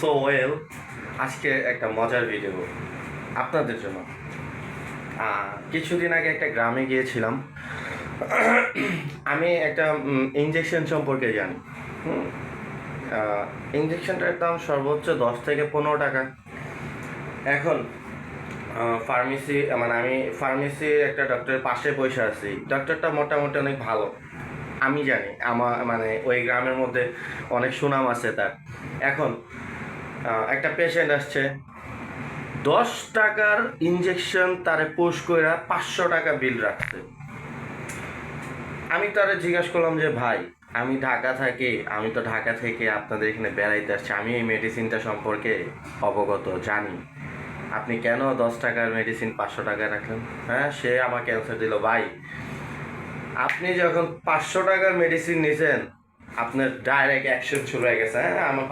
So well আজকে একটা মজার ভিডিও আপনাদের জন্য। কিছুদিন আগে একটা গ্রামে গিয়েছিলাম। আমি একটা ইঞ্জেকশন সম্পর্কে জানি। ইঞ্জেকশনটার দাম সর্বোচ্চ দশ থেকে পনেরো টাকা। এখন ফার্মেসি মানে আমি ফার্মেসি একটা ডক্টরের পাশে পয়সা আছি। ডক্টরটা মোটামুটি অনেক ভালো। আমি জানি আমার মানে ওই গ্রামের মধ্যে অনেক সুনাম আছে তার। এখন একটা পেশেন্ট আসছে। দশ টাকার ইঞ্জেকশন তারে পোষ করে পাঁচশো টাকা বিল রাখছে। আমি তারে জিজ্ঞাসা করলাম যে, ভাই, আমি ঢাকা থাকি, আমি তো ঢাকা থেকে আপনাদের এখানে বেড়াইতে আসছি। আমি এই মেডিসিনটা সম্পর্কে অবগত, জানি। আপনি কেন দশ টাকার মেডিসিন পাঁচশো টাকা রাখলেন? হ্যাঁ সে আমাকে অ্যান্সার দিল, ভাই, আপনি যখন পাঁচশো টাকার মেডিসিন নিছেন আপনার ডাইরেক্ট অ্যাকশন শুরু হয়ে গেছে হ্যাঁ আমার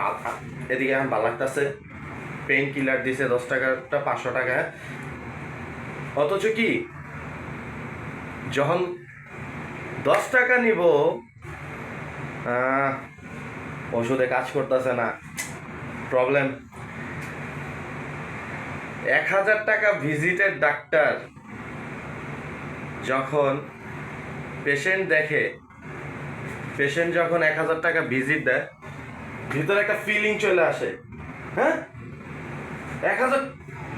এদিকে আমার ভালো লাগতেছে। পেন কিলার দিছে দশ টাকাটা, পাঁচশো টাকা? অথচ কি, যখন দশ টাকা নিব ওষুধে কাজ করতেছে না। প্রবলেম এক হাজার টাকা ভিজিটের ডাক্তার যখন পেশেন্ট দেখে পেশেন্ট যখন এক হাজার টাকা ভিজিট দেয়, ভিতরে একটা ফিলিং চলে আসে। হ্যাঁ? এক হাজার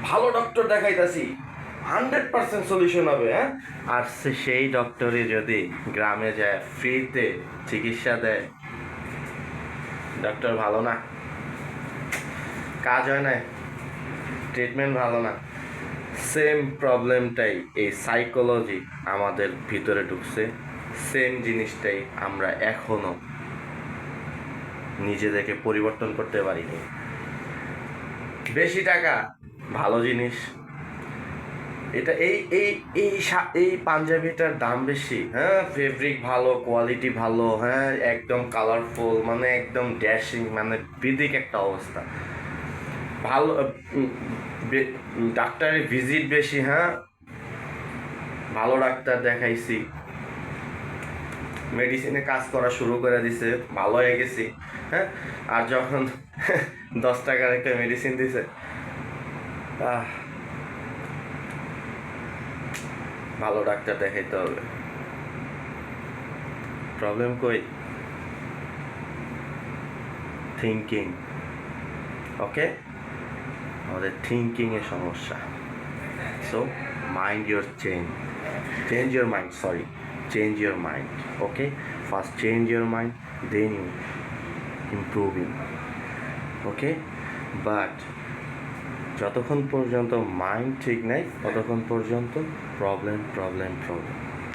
ভালো ডক্টর দেখাইতাছি হান্ড্রেড পার্সেন্ট সলিউশন হবে হ্যাঁ? আর সেই ডক্টরই যদি গ্রামে যায় ফ্রিতে চিকিৎসা দেয় ডক্টর ভালো না। কাজ হয় না ট্রিটমেন্ট ভালো না। সেম প্রবলেমটাই এই সাইকোলজি আমাদের ভিতরে ঢুকছে। সেম জিনিসটাই আমরা এখনও নিজেদেরকে পরিবর্তন করতে পারিনি। বেশি টাকা, ভালো জিনিস। এটা এই এই এই এই পাঞ্জাবিটার দাম বেশি হ্যাঁ? ফেব্রিক ভালো কোয়ালিটি ভালো হ্যাঁ? একদম কালারফুল মানে একদম ড্যাশিং মানে বিদিক একটা অবস্থা। ভালো ডাক্তারের ভিজিট বেশি হ্যাঁ? ভালো ডাক্তার দেখাইছি। মেডিসিনে কাজ করা শুরু করে দিছে, ভালো হয়ে গেছি হ্যাঁ? আর যখন দশ টাকার একটা মেডিসিন দিছে ভালো ডাক্তার দেখাইতে হবে। প্রবলেম কই? থিঙ্কিং ওকে আমাদের থিঙ্কিংয়ের সমস্যা। So mind your change change your mind sorry change your mind okay first change your mind then you improving okay but যতক্ষণ পর্যন্ত মাইন্ড ঠিক নাই, ততক্ষণ পর্যন্ত প্রবলেম প্রবলেম প্রবলেম